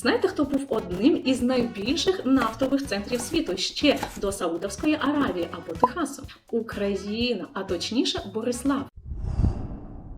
Знаєте, хто був одним із найбільших нафтових центрів світу ще до Саудовської Аравії або Техасу? Україна, а точніше Борислав.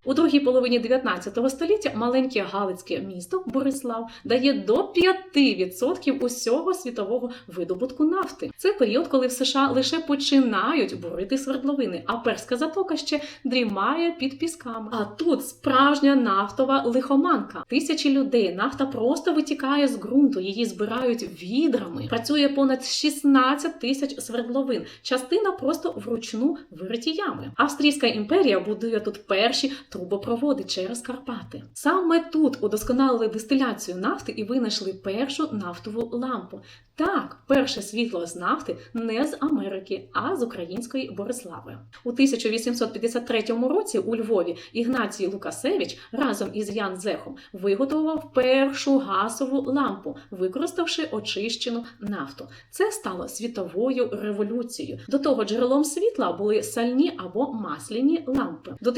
У другій половині 19 століття маленьке галицьке місто Борислав дає до 5% усього світового видобутку нафти. Це період, коли в США лише починають бурити свердловини, а перська затока ще дрімає під пісками. А тут справжня нафтова лихоманка. Тисячі людей. Нафта просто витікає з ґрунту, її збирають відрами. Працює понад 16 тисяч свердловин. Частина просто вручну вириті ями. Австрійська імперія будує тут перші трубопроводи через Карпати. Саме тут удосконалили дистиляцію нафти і винайшли першу нафтову лампу. Так, перше світло з нафти не з Америки, а з української Борислави. У 1853 році у Львові Ігнацій Лукасевич разом із Ян Зехом виготовив першу газову лампу, використавши очищену нафту. Це стало світовою революцією. До того джерелом світла були сальні або масляні лампи. До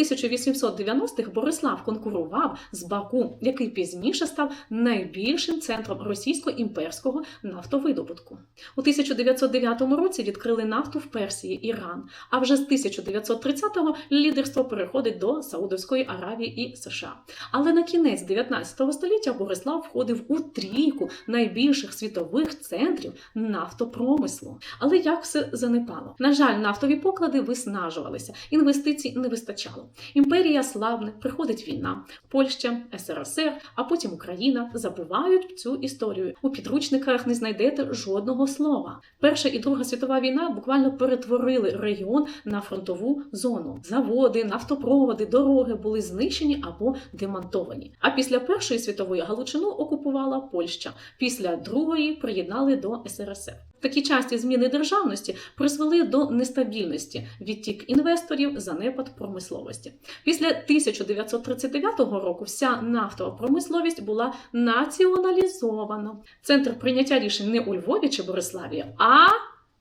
1890-х Борислав конкурував з Баку, який пізніше став найбільшим центром російсько-імперського нафтовидобутку. У 1909 році відкрили нафту в Персії, Іран. А вже з 1930-го лідерство переходить до Саудовської Аравії і США. Але на кінець 19 століття Борислав входив у трійку найбільших світових центрів нафтопромислу. Але як все занепало? На жаль, нафтові поклади виснажувалися, інвестицій не вистачало. Імперія слабне, приходить війна. Польща, СРСР, а потім Україна забувають цю історію. У підручниках не знайдете жодного слова. Перша і Друга світова війна буквально перетворили регіон на фронтову зону. Заводи, нафтопроводи, дороги були знищені або демонтовані. А після Першої світової Галичину окупувала Польща. Після другої приєднали до СРСР. Такі часті зміни державності призвели до нестабільності, відтік інвесторів, занепад промисловості. Після 1939 року вся нафтова промисловість була націоналізована. Центр прийняття рішень не у Львові чи Бориславі, а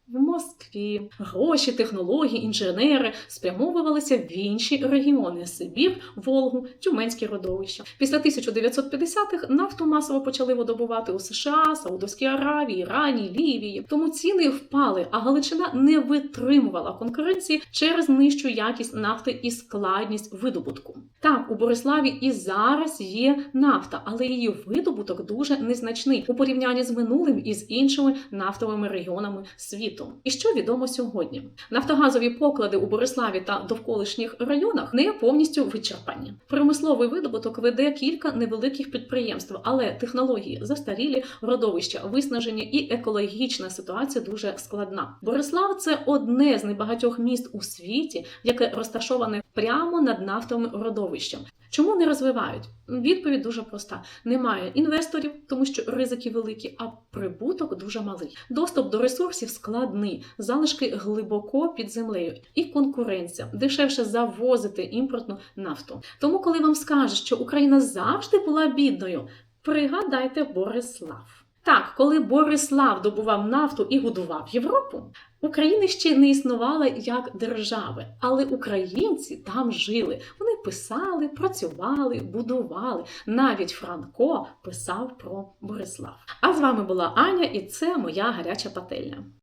в Москві гроші, технології, інженери спрямовувалися в інші регіони Сибір, Волгу, Тюменські родовища. Після 1950-х нафту масово почали видобувати у США, Саудовській Аравії, Ірані, Лівії. Тому ціни впали, а Галичина не витримувала конкуренції через нижчу якість нафти і складність видобутку. Так, у Бориславі і зараз є нафта, але її видобуток дуже незначний у порівнянні з минулим і з іншими нафтовими регіонами світу. І що відомо сьогодні? Нафтогазові поклади у Бориславі та довколишніх районах не повністю вичерпані. Промисловий видобуток веде кілька невеликих підприємств, але технології застарілі, родовища виснажені і екологічна ситуація дуже складна. Борислав це одне з небагатьох міст у світі, яке розташоване прямо над нафтовим родовищем. Чому не розвивають? Відповідь дуже проста: немає інвесторів, тому що ризики великі, а прибуток дуже малий. Доступ до ресурсів складний, залишки глибоко під землею і конкуренція дешевше завозити імпортну нафту. Тому, коли вам скажуть, що Україна завжди була бідною, пригадайте Борислав. Так, коли Борислав добував нафту і годував Європу, України ще не існувала як держави, але українці там жили. Вони писали, працювали, будували. Навіть Франко писав про Борислав. А з вами була Аня, і це моя гаряча пательня.